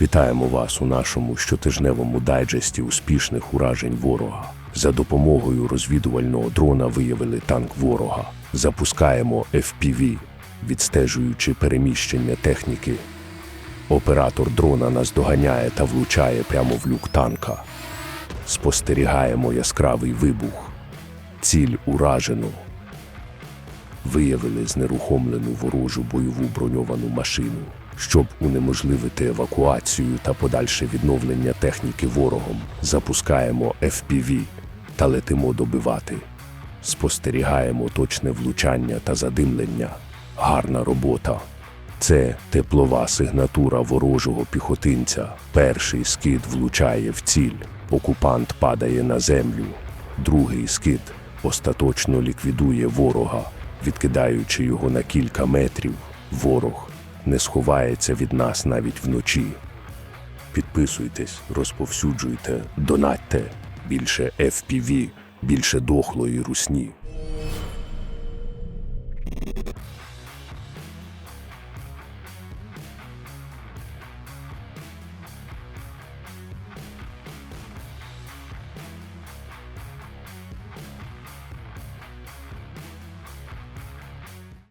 Вітаємо вас у нашому щотижневому дайджесті успішних уражень ворога. За допомогою розвідувального дрона виявили танк ворога. Запускаємо FPV, відстежуючи переміщення техніки. Оператор дрона нас доганяє та влучає прямо в люк танка. Спостерігаємо яскравий вибух. Ціль уражено. Виявили знерухомлену ворожу бойову броньовану машину, щоб унеможливити евакуацію та подальше відновлення техніки ворогом. Запускаємо FPV та летимо добивати. Спостерігаємо точне влучання та задимлення. Гарна робота. Це теплова сигнатура ворожого піхотинця. Перший скид влучає в ціль. Окупант падає на землю. Другий скид остаточно ліквідує ворога, відкидаючи його на кілька метрів. Ворог не сховається від нас навіть вночі. Підписуйтесь, розповсюджуйте, донатьте. Більше FPV, більше дохлої русні.